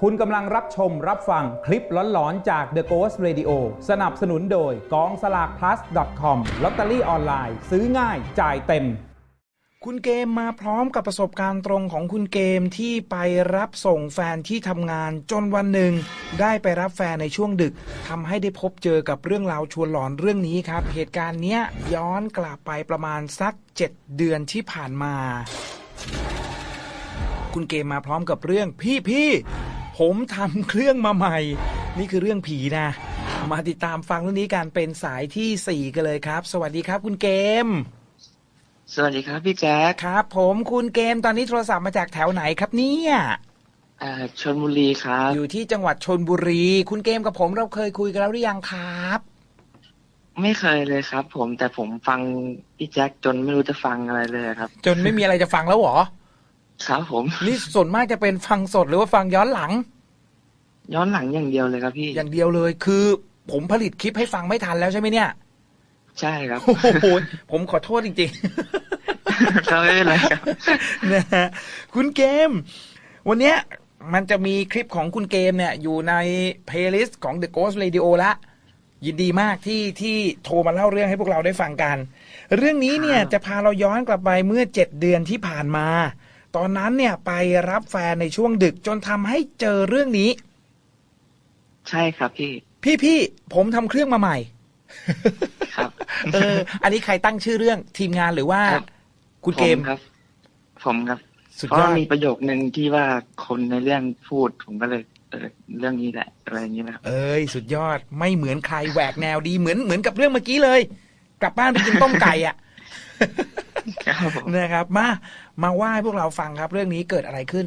คุณกำลังรับชมรับฟังคลิปหลอนๆ จาก The Ghost Radio สนับสนุนโดยกองสลาก plus com ลอตเตอรี่ออนไลน์ซื้อง่ายจ่ายเต็ม คุณเกมมาพร้อมกับประสบการณ์ตรงของคุณเกมที่ไปรับส่งแฟนที่ทำงานจนวันหนึ่ง ได้ไปรับแฟนในช่วงดึกทำให้ได้พบเจอกับเรื่องราวชวนหลอนเรื่องนี้ครับ เหตุการณ์เนี้ยย้อนกลับไปประมาณสัก 7 เดือนที่ผ่านมา คุณเกมมาพร้อมกับเรื่องพี่พี่ ผมทำเครื่องมาใหม่ นี่คือเรื่องผีนะ มาติดตามฟังเรื่องนี้กันเป็นสายทีสี่4กันเลยครับ สวัสดีครับคุณเกม สวัสดีครับพี่แจ๊คครับ ผมคุณเกมตอนนี้โทรศัพท์มาจากแถวไหนครับเนี่ยอ่าชนบุรีครับ อยู่ที่จังหวัดชนบุรี คุณเกมกับผมเราเคยคุยกันแล้วหรือยังครับ ไม่เคยเลยครับ ผมแต่ผมฟังพี่แจ๊คจนไม่รู้จะฟังอะไรเลยครับ จนไม่มีอะไรจะฟังแล้วเหรอ ครับผมนี่ส่วนมากจะเป็นฟังสดหรือว่าฟังย้อนหลัง ย้อนหลังอย่างเดียวเลยครับพี่ อย่างเดียวเลยคือผมผลิตคลิปให้ฟังไม่ทันแล้วใช่ไหมเนี่ย ใช่ครับโอ้โหผมขอโทษจริงเขาไม่เป็นไรครับๆนะฮะคุณเกม วันเนี้ยมันจะมีคลิปของคุณเกมเนี่ย อยู่ในเพลย์ลิสต์ของ The Ghost Radio ละ ยินดีมากที่ที่โทรมาเล่าเรื่องให้พวกเราได้ฟังกัน เรื่องนี้เนี่ยครับจะพาเราย้อนกลับไปเมื่อเจ็ดเดือนที่ผ่านมา ตอนนั้นเนี่ยไปรับแฟนในช่วงดึกจนทำให้เจอเรื่องนี้ ใช่ครับพี่ พี่พี่ผมทำเครื่องมาใหม่ ครับ เออ อันนี้ใครตั้งชื่อเรื่องทีมงานหรือว่าครับคุณเกมผครับ ผมครับสุดเพราะยอว่าดมีประโยคนึงที่ว่าคนในเรื่องพูดผมก็เลยเออเรื่องนี้แหละอะไรอย่างนี้แหละครับเอ้ยสุดยอดไม่เหมือนใครแหวกแนวดีเหมือนเหมือนกับเรื่องเมื่อกี้เลย กลับบ้านไปกินต้มไก่อะครับผมนะครับมา มาว่าให้พวกเราฟังครับ เรื่องนี้เกิดอะไรขึ้น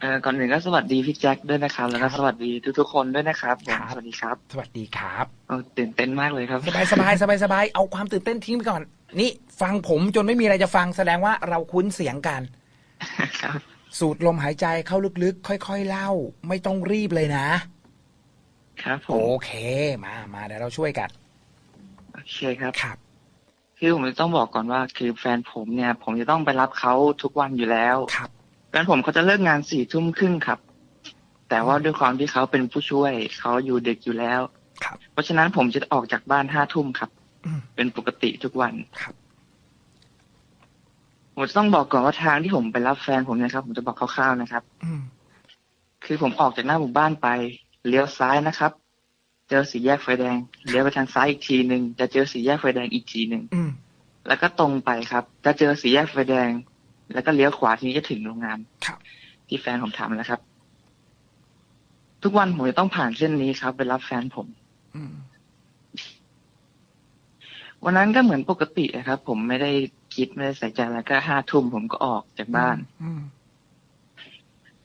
เออก่อนหนึ่งก็สวัสดีพี่แจ็คด้วยนะครับ แล้วก็ครับสวัสดีทุกๆคนด้วยนะครับผมครับสวัสดีครับ สวัสดีครับโอ้ตื่นเต้นมากเลยครับสบายสบายสบายสบายเอาความตื่นเต้นทิ้งไปก่อน นี่ฟังผมจนไม่มีอะไรจะฟังแสดงว่าเราคุ้นเสียงกันครับสูดลมหายใจเข้าลึกๆ ค่อยๆเล่า ไม่ต้องรีบเลยนะ ครับผโอมเคมามาเดี๋ยวเราช่วยกัน โอเคครับครับ คือผมจะต้องบอกก่อนว่าคือแฟนผมเนี่ย ผมจะต้องไปรับเขาทุกวันอยู่แล้วครับแฟนผมเขาจะเลิกงานสี่ทุ่มครึ่งครับ แต่ว่าด้วยความที่เขาเป็นผู้ช่วยเขาอยู่ดึกอยู่แล้วครับ เพราะฉะนั้นผมจะออกจากบ้านห้าทุ่มครับอืมเป็นปกติทุกวันครับผมจะต้องบอกก่อนว่าทางที่ผมไปรับแฟนผมเนะครับ ผมจะบอกคร่าวๆนะครับอืมคือผมออกจากหน้าหมู่บ้านไปเลี้ยวซ้ายนะครับ เจอสี่แยกไฟแดงเลี้ยวไปทางซ้ายอีกทีหนึ่งจะเจอสี่แยกไฟแดงอีกทีหนึ่งอืมแล้วก็ตรงไปครับ จะเจอสี่แยกไฟแดง แล้วก็เลี้ยวขวาทีนี้จะถึงโรงงานครับที่แฟนผมทำแล้วครับ ทุกวันผมจะต้องผ่านเส้นนี้ครับไปรับแฟนผมอืมวันนั้นก็เหมือนปกตินะครับ ผมไม่ได้คิดไม่ได้ใส่ใจแล้วก็ห้าทุ่มผมก็ออกจากบ้านอืม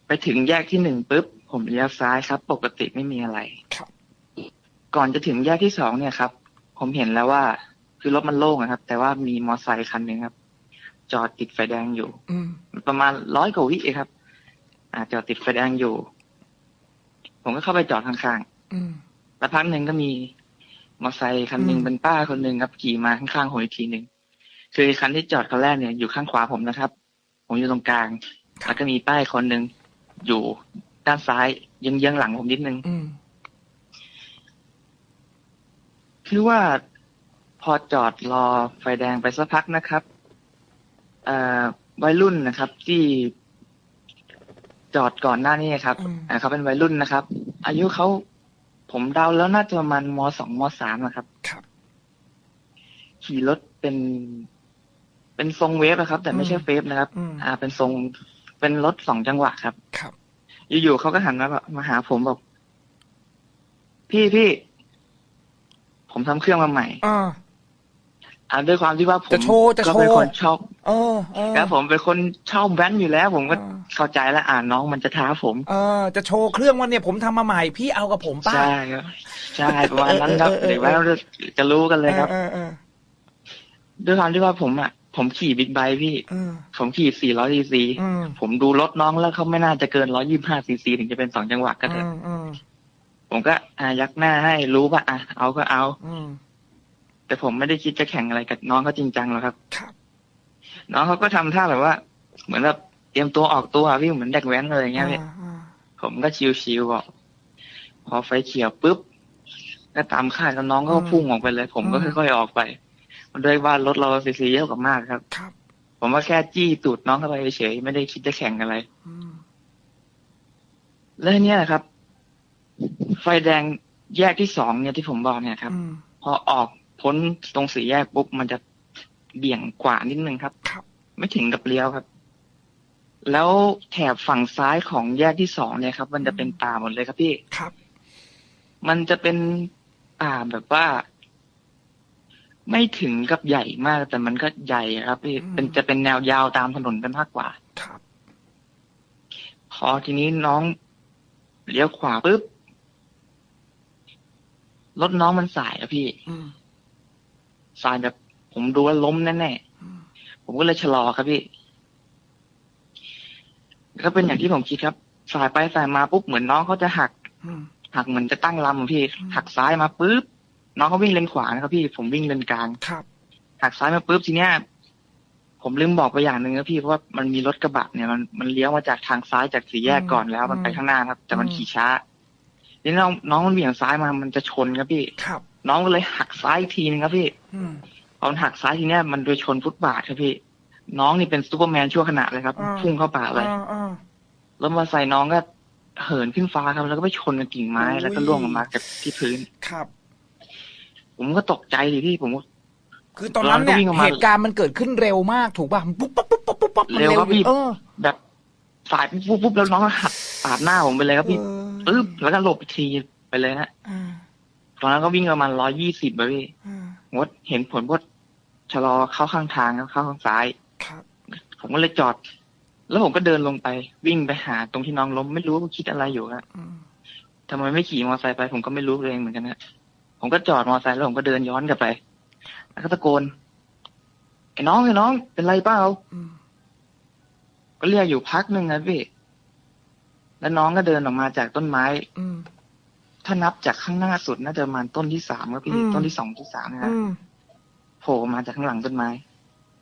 ไปถึงแยกที่หนึ่งปุ๊บผมเลี้ยวซ้ายครับ ปกติไม่มีอะไรครับ ก่อนจะถึงแยกที่สองเนี่ยครับ ผมเห็นแล้วว่าคือรถมันโล่งนะครับ แต่ว่ามีมอเตอร์ไซค์คันหนึ่งครับ จอดติดไฟแดงอยู่อืมประมาณร้อยกว่าวิเองครับ อ่าจอดติดไฟแดงอยู่ ผมก็เข้าไปจอดข้างอืมๆแล้วพักหนึ่งก็มีมอเตอร์ไซค์คันหนึ่งอืมเป็นป้าคนหนึ่งครับ ขี่มาข้างๆผมอีกทีหนึ่งคือคันที่จอดคันแรกเนี่ยอยู่ข้างขวาผมนะครับ ผมอยู่ตรงกลางแล้วก็มีป้ายคนหนึ่งอยู่ด้านซ้ายเยื้องๆหลังผมนิดนึง อืม คือว่าพอจอดรอไฟแดงไปสักพักนะครับเอ่อวัยรุ่นนะครับ ที่จอดก่อนหน้านี้ครับอืมอ่าเขาเป็นวัยรุ่นนะครับ อายุเขาผมเดาแล้วน่าจะประมาณมสองมสามนะครับ ครับ ขี่รถเป็น เป็นทรงเวฟนะครับ แต่ไม่ใช่เฟฟนะครับอืมอ่า เป็นทรงเป็นรถสองจังหวะครับ ครับ อยู่ๆเขาก็หันมาแบบมาหาผมบอกพี่พี่ ผมทำเครื่องมาใหม่อ่าอ่าด้วยความที่ว่าผมจะโชว์จะโชว์ก็เป็นคนชอบเออเออแล้วผมเป็นคนชอบแว้นอยู่แล้ว ผมก็อ่าเข้าใจแล้วอ่าน้องมันจะท้าผมเออจะโชว์เครื่องวันเนี่ยผมทำมาใหม่พี่เอากับผมป้าใช่ครับใช่ประมาณนั้นครับเออเออเออเดี๋ยวไว้เราจะรู้กันเลยครับเออเออด้วยความที่ว่าผมอะผมขี่บิ๊กไบค์พี่เออผมขี่ 400ซีซีอืมผมดูรถน้องแล้วเขาไม่น่าจะเกิน 125ซีซีถึงจะเป็นสองจังหวะก็เถอือะมอืม ผมก็อ่ายักหน้าให้รู้ว่าอะเอาก็เอา อืมแต่ผมไม่ได้คิดจะแข่งอะไรกับน้องเขาจริงจังหรอกครับ ครับ น้องเขาก็ทำท่าแบบว่า เหมือนแบบเตรียมตัวออกตัวอะพี่เหมือนเด็กแว้นอะไรอย่างเงี้ยพี่อ่าอ่าผมก็ชิวๆบอกพอไฟเขียวปุ๊บก็ตามคาดแล้วน้องก็อืมพุ่งออกไปเลย ผมก็อืมค่อยๆออกไปด้วยว่ารถเราซีซีเยอะกว่ามากครับ ครับ ผมว่าแค่จี้ตูดน้องเข้าไปเฉยๆไม่ได้คิดจะแข่งอะไรอืมแล้วทีเนี่ยครับ ไฟแดงแยกที่สองเนี่ยที่ผมบอกเนี่ยครับอืมพอออกพ้นตรงสี่แยกปุ๊บมันจะเบี่ยงขวานิดนึงครับครับ ไม่ถึงกับเลี้ยวครับ แล้วแถบฝั่งซ้ายของแยกที่สองเนี่ยครับ มันจะเป็นป่าหมดเลยครับพี่ครับ มันจะเป็นป่าแบบว่า ไม่ถึงกับใหญ่มาก แต่มันก็ใหญ่ครับพี่อืมเป็นจะเป็นแนวยาวตามถนนเป็นมากกว่าครับพอทีนี้น้องเลี้ยวขวาปุ๊บ รถน้องมันสายอะพี่อืมสายแบบผมดูว่าล้มแน่อืมๆผมก็เลยชะลอครับพี่ก็เป็นอย่างที่ผมคิดครับ สายไปสายมาปุ๊บเหมือนน้องเขาจะหักอืมหักเหมือนจะตั้งลำอะพี่อืมหักซ้ายมาปุ๊บน้องเขาวิ่งเลนขวานะครับพี่ผมวิ่งเลนกลางครับ หักซ้ายมาปุ๊บทีเนี้ยผมลืมบอกไปอย่างหนึ่งนะพี่เพราะว่ามันมีรถกระบะเนี่ยมันมันเลี้ยวมาจากทางซ้ายจากสี่แยกก่อนแล้ว มันไปข้างหน้าครับ แต่มันขี่ช้าที นี้น้องน้องมันเบี่ยงซ้ายมามันจะชนครับพี่ครับ น้องก็เลยหักซ้ายอีกทีนึงครับพี่อืมพอมันหักซ้ายทีเนี้ยมันไปชนฟุตบาทครับพี่ น้องนี่เป็นซูเปอร์แมนชั่วขณะเลยครับอ่าพุ่งเข้าป่าเลยอ่าอ่าแล้วมอเตอร์ไซค์น้องก็เหินขึ้นฟ้าครับแล้วก็ไปชนกับกิ่งไม้โอ้ยแล้วก็ล่วงลงมาจากที่พื้นครับ ผมก็ตกใจดิพี่ผมก็คือตอนนั้นเนี่ยร้านก็วิ่งออกมาเหตุการณ์มันเกิดขึ้นเร็วมากถูกป่ะปุ๊บปั๊บปุ๊บปั๊บปุ๊บปั๊บมันเร็วครับพี่เออแบบสายปุ๊บปุ๊บแล้วน้องก็หัก ปาดหน้าผมไปเลยครับพี่เออปึ๊บแล้วก็หลบอีกทีไปเลยฮะอ่าตอนนั้นก็วิ่งประมาณร้อยยี่สิบไปพี่อ่าผมก็เห็นผลว่าชะลอเข้าข้างทางครับเข้าข้างซ้ายครับผมก็เลยจอด แล้วผมก็เดินลงไป วิ่งไปหาตรงที่น้องล้มไม่รู้ว่าคิดอะไรอยู่ฮะอืมทำไมไม่ขี่มอเตอร์ไซค์ไป ผมก็ไม่รู้เลยเหมือนกันฮะผมก็จอดมอเตอร์ไซค์แล้วผมก็เดินย้อนกลับไปแล้วก็ตะโกนไอ้น้องไอ้น้องเป็นไรเปล่าอืมก็เรียกอยู่พักหนึ่งนะพี่ แล้วน้องก็เดินออกมาจากต้นไม้ อืมถ้านับจากข้างหน้าสุดน่าจะประมาณต้นที่สามครับพี่อืมต้นที่สองที่สามนะฮะอืมโผล่มาจากข้างหลังต้นไม้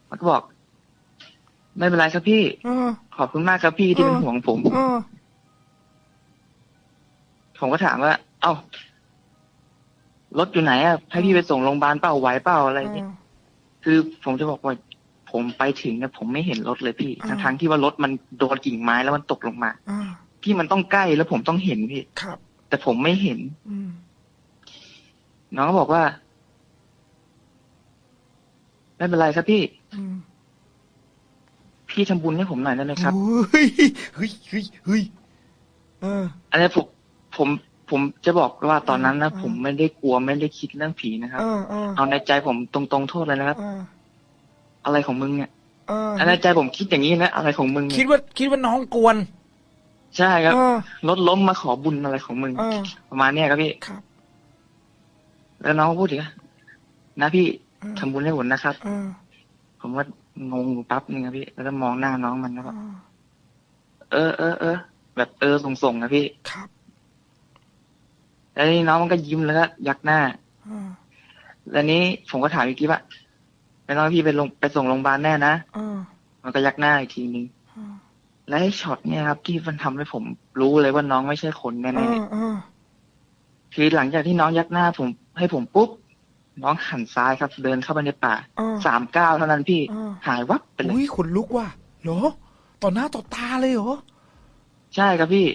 มันก็บอก ไม่เป็นไรครับพี่เออขอบคุณมากครับพี่ที่เป็นเออห่วงผมเออผมก็ถามว่า เอ้ารถอยู่ไหนอะให้พี่ไปส่งโรงพยาบาลเปล่าไหวเปล่าอะไรอย่างเงี้ยคือผมจะบอกว่าผมไปถึงเนี่ยผมไม่เห็นรถเลยพี่อ่าทั้งทั้งๆที่ว่ารถมันโดนกิ่งไม้แล้วมันตกลงมาอ่า พี่มันต้องใกล้แล้วผมต้องเห็นพี่ครับ แต่ผมไม่เห็นอืมน้องก็บอกว่าไม่เป็นไรครับพี่อืมพี่ทำบุญให้ผมหน่อยได้ไหมครับเฮ้ยเฮ้ยเฮ้ยเฮ้ยเอออันนี้ผมผมผมจะบอกว่าตอนนั้นนะอืมผมไม่ได้กลัวไม่ได้คิดเรื่องผีนะครับ เออเออเอาในใจผมตรงๆโทษเลยนะครับเอออะไรของมึงเนี่ยเอออันในใจผมคิดอย่างนี้นะอะไรของมึง คิดเนี่ยว่าคิดว่าน้องกวน ใช่ครับ เออ รถล้มมาขอบุญอะไรของมึง เออ ประมาณเนี้ยครับพี่ ครับ แล้วน้องก็พูดอีกว่านะพี่เออ ทำบุญให้ผมนะครับ เออผมว่างงอยู่แปั๊บนึงครับพี่ แล้วก็มองหน้าน้องมันแล้วเอก็อเออเออเออแบบเออส่งๆนะพี่ ครับแล้วนี่น้องมันก็ยิ้มแล้วก็ยักหน้า เออแล้วนี้ผมก็ถามอีกทีว่าไม่ต้องให้พี่ไปลงไปส่งโรงพยาบาลแน่นะ เออมันก็ยักหน้าอีกทีนึงเออ และไอ้ช็อตเนี่ยครับ ที่มันทำให้ผมรู้เลยว่าน้องไม่ใช่คนเอแน่อเออๆคือหลังจากที่น้องยักหน้าผมให้ผมปุ๊บน้องหันซ้ายครับ เดินเข้าไปในป่าเออสามก้าวเท่านั้นพี่เออหายวับไปเลยอุ้ยขนลุกว่ะเหรอต่อหน้าต่อตาเลยเหรอใช่ครับพี่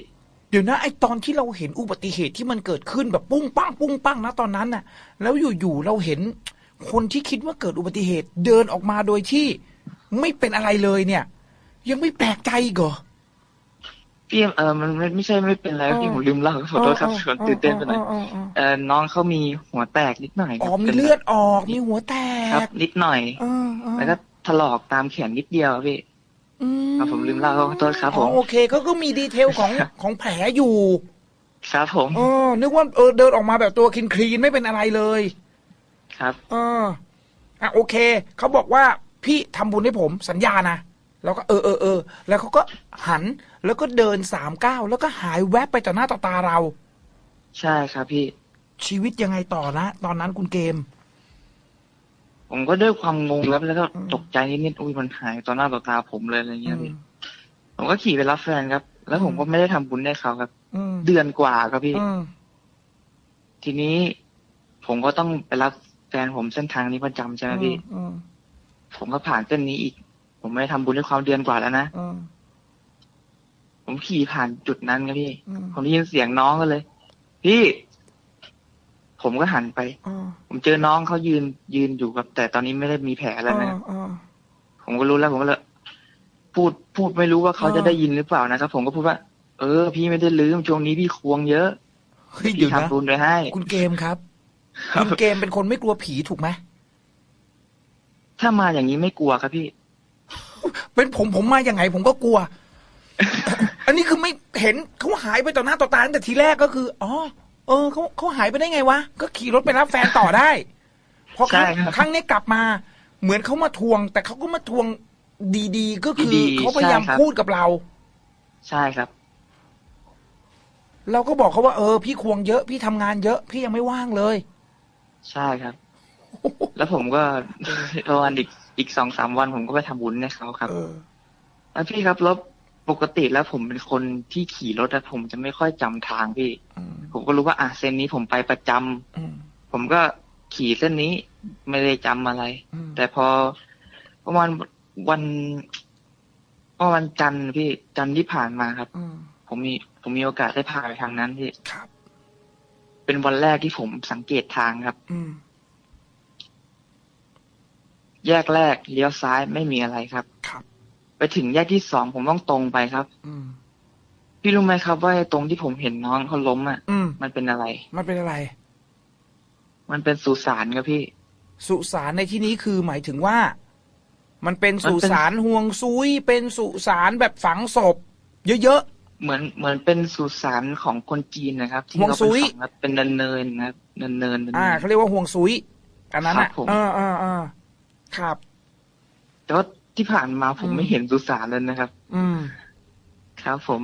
เดี๋ยวนะไอตอนที่เราเห็นอุบัติเหตุที่มันเกิดขึ้นแบบปุ้งปังปุ้งปังนะตอนนั้นน่ะ แล้วอยู่ๆเราเห็นคนที่คิดว่าเกิดอุบัติเหตุเดินออกมาโดยที่ไม่เป็นอะไรเลยเนี่ย ยังไม่แปลกใจอีกเหรอพี่เออมันไม่ไม่ใช่ไม่เป็นไรครับพี่เออผมลืมเล่าขอโทษครับชวนตื่นเต้นไปหน่อยเออเออเออน้องเขามีหัวแตกนิดหน่อยคอ๋รัอบมีเลือดออกมีหัวแตครับกนิดหน่อยเออเออแล้วก็ถลอกตามแขนนิดเดียวครับพี่อืครับผมลืมเล่าขอโทษครับผมอ๋อโอเคก็ก็มีดีเทลของของแผลอยู่ครับผมเออนึกว่าเออเดินออกมาแบบตัวคลีนคลีนๆไม่เป็นอะไรเลย ครับเอออะโอเคเขาบอกว่าพี่ทำบุญให้ผมสัญญานะ แล้วก็เออเออเออแล้วเขาก็หันแล้วก็เดินสามก้าวแล้วก็หายแวบไปต่อหน้าต่อตาเรา ใช่ครับพี่ ชีวิตยังไงต่อนะตอนนั้นคุณเกม ผมก็ด้วยความงงครับแล้วก็อืมตกใจนิดๆอุ้ยมันหายต่อหน้าต่อตาผมเลยอะไรเงี้ยพี่ผมก็ขี่ไปรับแฟนครับ แล้วผมก็ไม่ได้ทำบุญให้เขาครับอืมเดือนกว่าครับพี่อืมทีนี้ผมก็ต้องไปรับแฟนผมเส้นทางนี้ประจำใช่ไหมพี่อืมผมก็ผ่านเส้นนี้อีก ผมไม่ได้ทำบุญให้เขาเดือนกว่าแล้วนะอืมผมขี่ผ่านจุดนั้นครับพี่อืมผมได้ยินเสียงน้องก็เลย พี่ ผมก็หันไปอืมผมเจอน้องเขายืนยืนอยู่ครับแต่ตอนนี้ไม่ได้มีแผลอะไรนะครับอืมผมก็รู้แล้วผมก็เลยพูดพูดไม่รู้ว่าเขาอ่าจะได้ยินหรือเปล่านะครับ ผมก็พูดว่า เออ พี่ไม่ได้ลืมช่วงนี้พี่ควงเยอะเฮ้ยพี่เดี๋ยวนะทำบุญไปให้ คุณเกมครับคุณเกมเป็นคนไม่กลัวผีถูกไหมถ้ามาอย่างนี้ไม่กลัวครับพี่ เป็นผมผมมาอย่างไงผมก็กลัว อันนี้คือไม่เห็นเขาหายไปต่อหน้าต่อตาตั้งแต่ทีแรกก็คืออ๋อเออเขาเขาหายไปได้ไงวะก็ขี่รถไปรับแฟนต่อได้พอครั้งใช่ครับ ครั้งนี้กลับมา เหมือนเขามาทวง แต่เขาก็มาทวงดีๆ ก็คือดีๆเขาพยายามใช่ครับ พูดกับเรา ใช่ครับ เราก็บอกเขาว่าเออ พี่ควงเยอะพี่ทำงานเยอะพี่ยังไม่ว่างเลย ใช่ครับ แล้วผมก็ ประมาณอีก อีกสองสามวันผมก็ไปทำบุญให้เขาครับเออแล้วพี่ครับแล้วปกติแล้วผมเป็นคนที่ขี่รถอะผมจะไม่ค่อยจำทางพี่อืมผมก็รู้ว่า อะเส้นนี้ผมไปประจำอืมผมก็ขี่เส้นนี้ไม่ได้จำอะไรอืมแต่พอประมาณวันประมาณจันทร์พี่จันทร์ที่ผ่านมาครับอืมผมมีผมมีโอกาสได้พาไปทางนั้นพี่ครับเป็นวันแรกที่ผมสังเกตทางครับอืม แยกแรกเลี้ยวซ้ายไม่มีอะไรครับ ครับ ไปถึงแยกที่สองผมต้องตรงไปครับ อืม พี่รู้ไหมครับว่าไอ้ตรงที่ผมเห็นน้องเขาล้มอะอืม มันเป็นอะไร มันเป็นอะไร มันเป็นสุสานครับพี่ สุสานในที่นี้คือหมายถึงว่า มันเป็นมันเป็นสุสานห่วงซุย เป็นสุสานแบบฝังศพ เยอะ เหมือนเหมือนเป็นสุสานของคนจีนนะครับ ที่ฮวงเราซุเป็นยฝังครับเป็นเนินเนินๆนะครับเนินเนินๆๆอ่าเขาเรียกว่าห่วงซุยอันนั้นครัอะบผม เออเออเออ ครับ แต่ว่าที่ผ่านมาผมอืมไม่เห็นสุสานเลยนะครับ อืม ครับผม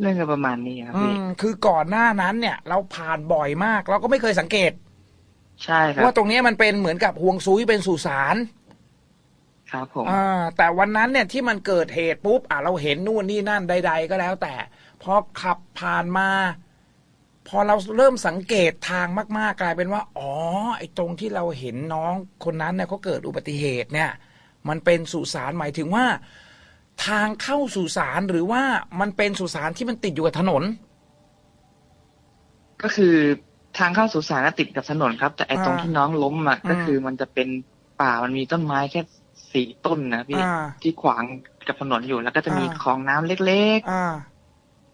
เรื่องก็ประมาณนี้ครับอืพี่มคือก่อนหน้านั้นเนี่ย เราผ่านบ่อยมาก เราก็ไม่เคยสังเกต ใช่ครับว่าตรงเนี้ยมันเป็นเหมือนกับห่วงซุยเป็นสุสานครับผมอ่าแต่วันนั้นเนี่ยที่มันเกิดเหตุปุ๊บอะเราเห็นนู่นนี่นั่นใด ๆ ก็แล้วแต่พอขับผ่านมา พอเราเริ่มสังเกตทางมากๆกลายเป็นว่า อ๋อ ไอ้ตรงที่เราเห็นน้องคนนั้นเนี่ยเขาเกิดอุบัติเหตุเนี่ย มันเป็นสุสานหมายถึงว่า ทางเข้าสุสานหรือว่ามันเป็นสุสานที่มันติดอยู่กับถนน ก็คือทางเข้าสุสานน่ะติดกับถนนครับ แต่ไอ้อ่าตรงที่น้องล้มอะอืมก็คือมันจะเป็นป่ามันมีต้นไม้แค่สี่ต้นนะพี่อ่าที่ขวางกับถนนอยู่แล้วก็จะมีอ่าคลองน้ำเล็กอ่าๆ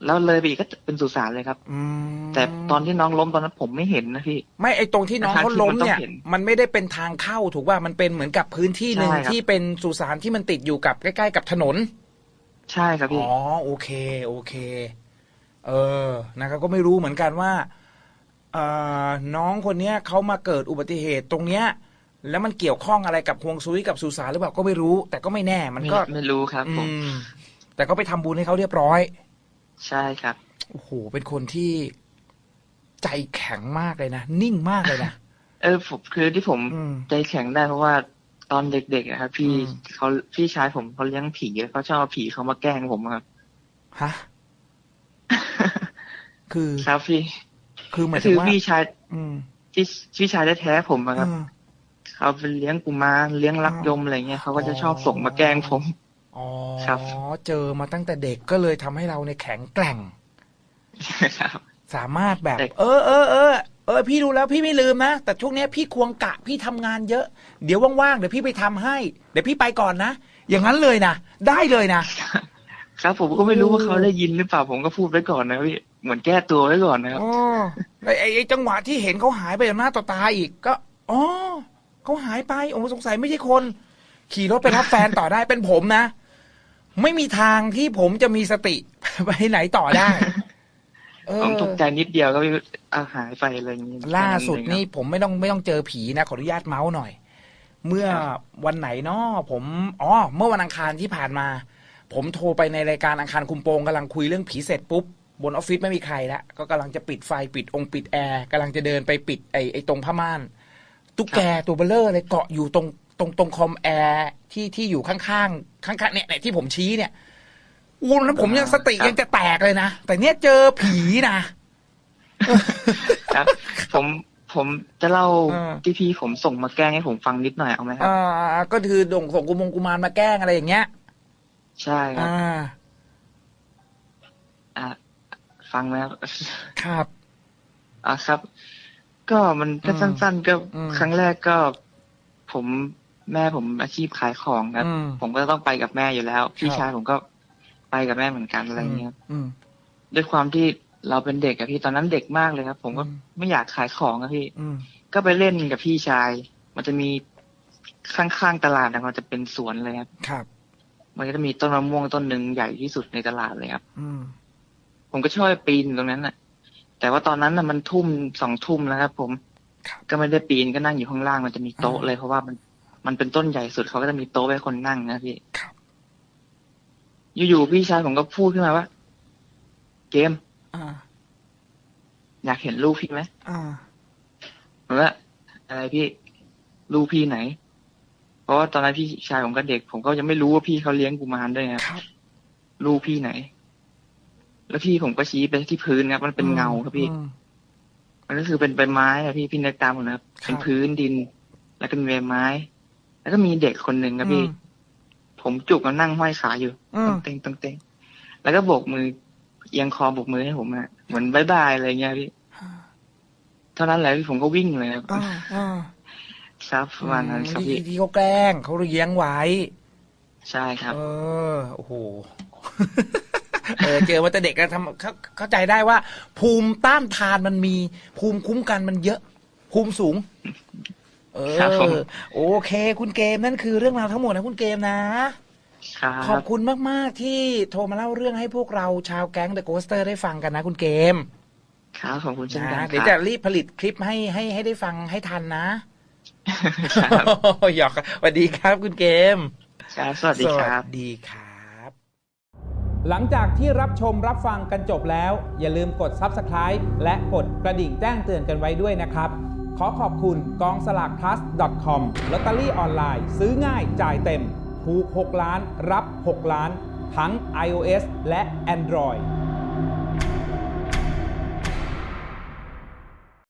แล้วเลยไปอีกก็จะเป็นสุสานเลยครับ อืมแต่ตอนที่น้องล้มตอนนั้นผมไม่เห็นนะพี่ ไม่ไอตรงที่น้องเขาล้มเนี่ยทางที่มันต้องเห็นมันไม่ได้เป็นทางเข้าถูกว่ามันเป็นเหมือนกับพื้นที่หนึ่งใช่ครับ ที่เป็นสุสานที่มันติดอยู่กับใกล้ ๆ กับถนน ใช่ครับพี่ อ๋อโอเค โอเค เออนะครับก็ไม่รู้เหมือนกันว่าเอ่อน้องคนเนี้ยเขามาเกิดอุบัติเหตุตรงเนี้ย แล้วมันเกี่ยวข้องอะไรกับฮวงซุยกับสุสานหรือเปล่าก็ไม่รู้ แต่ก็ไม่แน่มันไม่ก็ไม่รู้ครับอืผมมแต่ก็ไปทำบุญให้เขาเรียบร้อย ใช่ครับ โอ้โห เป็นคนที่ใจแข็งมากเลยนะ นิ่งมากเลยนะ เออผมคือที่ผมอืม ใจแข็งได้เพราะว่าตอนเด็กๆนะครับ พี่อืม เขาพี่ชายผมเขาเลี้ยงผีแล้วเขาชอบเอาผีเขามาแกล้งผมครับ ฮะ คือ ครับพี่คือหมาก็ยถึคืงอว่า พี่ชายอืมพี่พี่ชายแท้ๆผมอะครับ อืม เขาเป็นเลี้ยงกุมารเลี้ยงรักยมอะไรเงี้ยเขาก็จะชอบส่งมาแกล้งผม อ๋อครับเจอมาตั้งแต่เด็กก็เลยทำให้เราในยแข็งแกร่งครับ สามารถแบบเด็กเออเออเออเออพี่รู้แล้วพี่ไม่ลืมนะ แต่ช่วงเนี้ยพี่ควงกะพี่ทำงานเยอะ เดี๋ยวว่างๆเดี๋ยวพี่ไปทำให้ เดี๋ยวพี่ไปก่อนนะ อย่างนั้นเลยนะ ได้เลยนะ ครับผมก็ไม่รู้ว่าโอ้เขาได้ยินหรือเปล่าผมก็พูดไว้ก่อนนะพี่เหมือนแก้ตัวไว้ก่อนนะครับอ๋อไอ้ไอ้ไอ้จังหวะที่เห็นเขาหายไปต่อหน้าต่อตาอีกก็อ๋อเขาหายไปโอ้สงสัยไม่ใช่คน ขี่รถไปรับแฟนต่อได้เป็นผมนะ ไม่มีทางที่ผมจะมีสติไปไหนต่อได้เออผมตกใจนิดเดียวก็พี่เอาหายไปอะไรอย่างเงี้ยล่าสุดแค่นี่เองครับผมไม่ต้องไม่ต้องเจอผีนะขออนุญาตเมาส์หน่อย เมื่อครับวันไหนเนาะผมอ๋อเมื่อวันอังคารที่ผ่านมา ผมโทรไปในรายการอังคารคุมโปงกำลังคุยเรื่องผีเสร็จปุ๊บบนออฟฟิศไม่มีใครแล้วก็กำลังจะปิดไฟปิดองค์ปิดแอร์กำลังจะเดินไปปิดไอ้ไอ้ตรงผ้าม่านตุ๊กแกตัวเบลเลอร์เลยเกาะอยู่ตรง ตรงตรงคอมแอร์ที่ที่อยู่ข้างๆข้างๆเนี่ยเนี่ยที่ผมชี้เนี่ยอู้นั้นผมยังสติยังจะแตกเลยนะ แต่เนี้ยเจอผีนะครับ ผมผมจะเล่าอ่าที่พี่ผมส่งมาแกล้งให้ผมฟังนิดหน่อยเอาไหมครับอ่าก็คือดงส่งกุมงกุมารมาแกล้งอะไรอย่างเงี้ย ใช่ครับอ่าอะฟังไหมครับครับอะครับ ก็มันก็อืมสั้น ๆ ก็อืมครั้งแรกก็ผม แม่ผมอาชีพขายของครับ อืม ผมก็ต้องไปกับแม่อยู่แล้ว พี่ครับชายผมก็ไปกับแม่เหมือนกันอะไรเงี้ยอืม ด้วยความที่เราเป็นเด็กอะพี่ตอนนั้นเด็กมากเลยครับ ผมก็อืม ไม่อยากขายของอะพี่ อืม ก็ไปเล่นกับพี่ชาย มันจะมีข้างๆตลาดนะมันจะเป็นสวนเลยครับ ครับ มันก็จะมีต้นมะม่วงต้นหนึ่งใหญ่ที่สุดในตลาดเลยครับ อืม ผมก็ชอบไปปีนตรงนั้นน่ะ แต่ว่าตอนนั้นน่ะมันทุ่มสองทุ่มแล้วครับ ผม ครับก็ไม่ได้ปีนก็นั่งอยู่ข้างล่างมันจะมีโต๊ะเลยเพราะว่ามัน มันเป็นต้นใหญ่สุดเขาก็จะมีโต๊ะไว้คนนั่งนะพี่ครับอยู่ๆพี่ชายผมก็พูดขึ้นมาว่า เกมอ่าอยากเห็นลูกพี่ไหมอ่าผมว่าอะไรพี่ลูกพี่ไหน เพราะว่าตอนนั้นพี่ชายผมก็เด็ก ผมก็ยังไม่รู้ว่าพี่เขาเลี้ยงกุมารด้วยครับครับลูกพี่ไหน แล้วพี่ผมก็ชี้ไปที่พื้นครับ มันเป็นเงาครับพี่อืมมันก็คือเป็นใบไม้อะพี่พี่นึกตามผมนะครับครับเป็นพื้นดิน แล้วก็มีใบไม้ แล้วก็มีเด็กคนหนึ่งครับพี่อืมผมจุกมันนั่งห้อยขาอยู่อืมต้องเต้งต้องเต้งแล้วก็โบกมือเอียงคอโบกมือให้ผมอะเหมือนบายบายอะไรเงี้ยพี่เท่านั้นแหละพี่ผมก็วิ่งเลยครับอ่าอ่าครับประมาณนั้นครับที่พี่ที่เขาแกล้งเขาเลี้ยงไว้ ใช่ครับ เออโอ้โหเออเจอมาแต่เด็กแล้วทำเข้าเข้าใจได้ว่า ภูมิต้านทานมันมี ภูมิคุ้มกันมันเยอะ ภูมิสูง เอครับผม อ โอเค คุณเกมนั่นคือเรื่องราวทั้งหมดนะคุณเกมนะ ครัขอบบคุณมาก ๆ ที่โทรมาเล่าเรื่องให้พวกเราชาวแก๊งเดอะโกสเตอร์ได้ฟังกันนะคุณเกมครับขอบคุณเช่นกันนะคเดี๋ยวรัจะบรีบผลิตคลิปให้ให้ให้ได้ฟังให้ทันนะ ครับ หยอกสวัสดีครับคุณเกม ครับ สวัสดีครับ สวัสดีครับ หลังจากที่รับชมรับฟังกันจบแล้ว อย่าลืมกด Subscribe และกดกระดิ่งแจ้งเตือนกันไว้ด้วยนะครับ ขอขอบคุณกองสลาก plus com ลอตเตอรี่ออนไลน์ ซื้อง่ายจ่ายเต็ม ถูก 6 ล้านรับ 6 ล้าน ทั้ง iOS และ Android